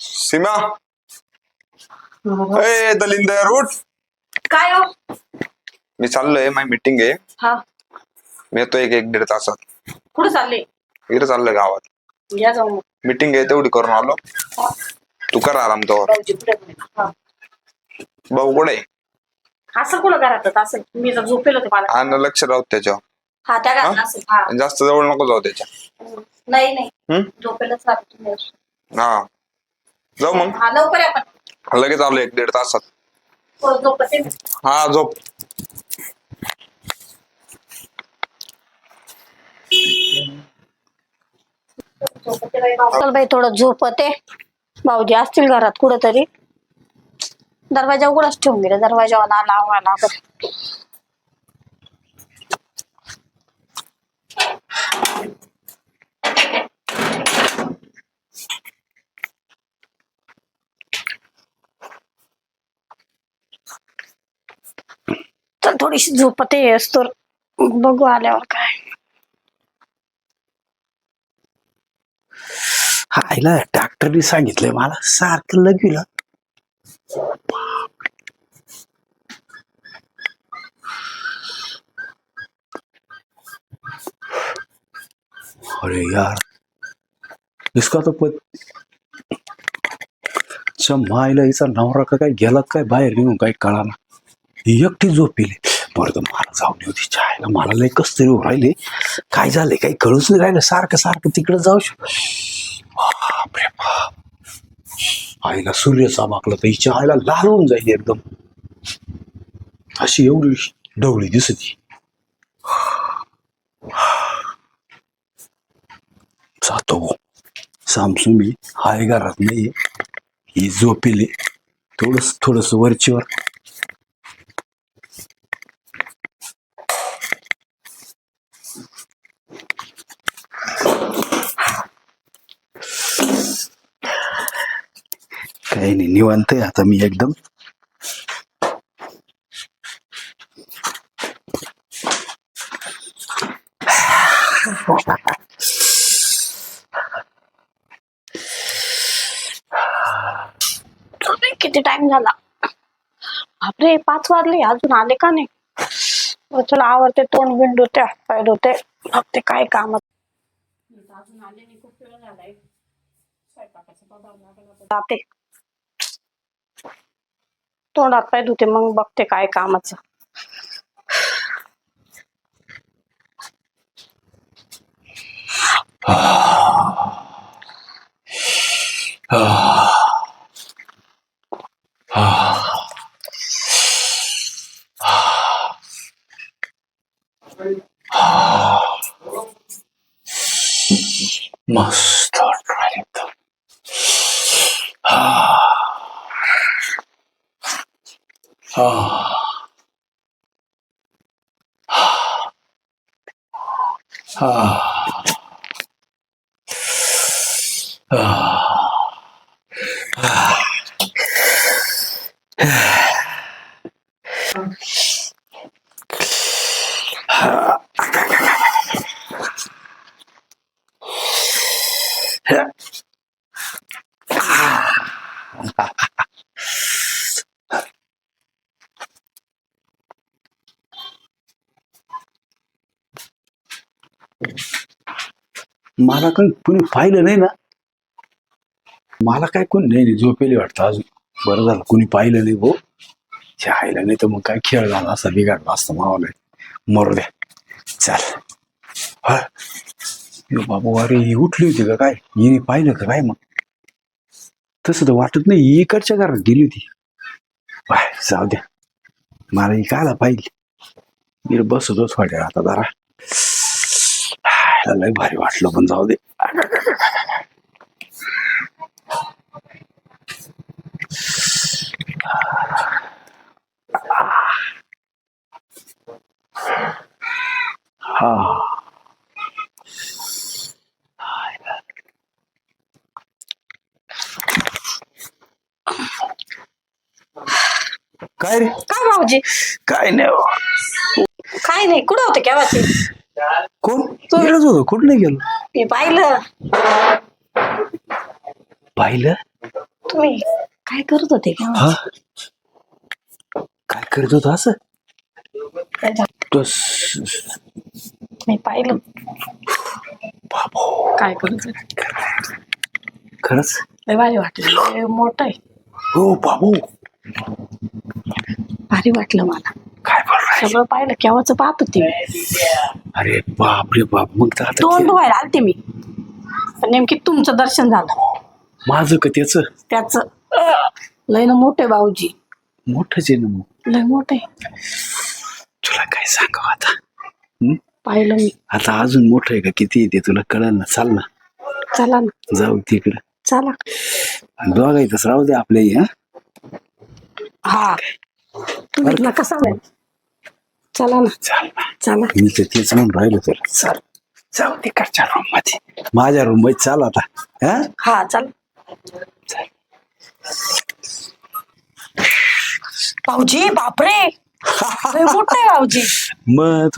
सीमा? ए दलिंदर उठ. काय हो? मी चाललोय माझी मीटिंग आहे. हा. मी येतो एक एक दीड तासात. कुठे चालले? इकडे चाललोय गावात. या जाऊ. मग मीटिंग आहे तेवढी करून आलो. तू कर आराम तो भाऊजी कुठे कुठे? हा. भाऊ कुठे आहे? असं कुठं घरात असं मी जर झोपेल होते मला. आणि लक्ष राहू त्याच्यावर. हा त्या घरात हा? असेल. हा. जास्त जवळ नको जाऊ त्याच्या. नाही नाही. हम्म? झोपेलच राहते तुम्ही. हा. जाऊ मग. हा लवकर या पण. लगेच आलो एक दीड तासात. थोडं झोपते मी. हा झोप झोपते बाई भाऊ. चल बाई थोडं झोपते भाऊजी असतील घरात कुठं तरी दरवाजा उघडाच ठेवून गेले दरवाजा लावायला ना तर थोडीशी झोपते असतो बघू आल्यावर काय. आईला डॉक्टरनी सांगितलंय मला सारखं लगविला अरे यार इसका तो पत च्या मायला हिचा नवरा का काय गेला काय बाहेर निघून काही कळाना ही एकटी झोपेली. बरं तर मला जाऊन होती चायला मला लय कस तरी राहिले. काय झालंय काही कळूच नाही राहिलं. सारखं सारखं तिकडे जाऊ शक आईला सूर्य चमकला तर हिच्या आईला लाल होऊन जाईल एकदम. अशी एवढी डवळी दिसती. जातो सामसू मी हाय घरात नाही ही झोपेले. थोडस थोडस वरचीवर. काही नाही निवांत आहे आता मी एकदम. किती टाइम झाला? बापरे पाच वाजले अजून आले का नाही? चला आवडते तोंड बिंड होते पाय होते बघते काय काम अजून आले नाही खूप वेळ झालाय. स्वयंपाकाचं. जाते. तोंडात पाय धुते मग बघते काय कामाचं. Mas 아. 아. 아. 아. 아. मला काही कुणी पाहिलं नाही ना. मला काय कोणी नाही नाही, झोपेली वाटतं अजून. बरं झालं कुणी पाहिलं नाही भाऊ. छायला नाही तर मग काय खेळ झाला असा बिघाडला असतं मावाला. मरू द्या. चाल. हा. बाबू अरे ही उठली होती का काय? हिने पाहिलं का काय मग? तसं तर वाटत नाही इकडच्या घरात गेली होती. बाय जाऊ द्या. मला ही कायला पाहिजे मी बसतोच वाटेल आता जरा. लय भारी वाटलं पण जाऊ दे. हा. काय रे? काय भाऊजी? काय नाही हो. काय नाही कुठं होते केव्हाची? कोण? गेलोच होतो. कुठं नाही गेलो? मी पाहिलं. पाहिलं? तुम्ही काय करत होते हा? काय करत होता असं? तो स- मी पाहिलं. बाबो. काय करत होते? खरंच? लय भारी वाटलं. लय मोठं आहे. हो बाबू. भारी वाटलं मला. सगळं पाहिलं केव्हाच पाहत होते? मी अरे बाप रे बाप मग तर आता तोंड ते- धुवायला आलते मी. पण नेमकी तुमचं दर्शन झालं. माझं का त्याच? त्याच. लय ना मोठे भाऊजी. मोठंच आहे ना मग. लय मोठे तुला काय सांगावं आता? हं? पाहिलं मी. आता अजून मोठं आहे का? किती आहे ते तुला कळलं ना? चाल ना. चला ना. जाऊ तिकडं. चला. इथंच राहू दे आपल्या हे, तुम्ही नका सांगा चला ना. चाल मी तर तेच म्हणून राहिलो तुला चल. जाऊ तिकडच्या रूममध्ये. माझ्या रूममध्ये चाल आता. हा? हा चला. भाऊजी बापरे. मोठे भाऊजी. मग तुला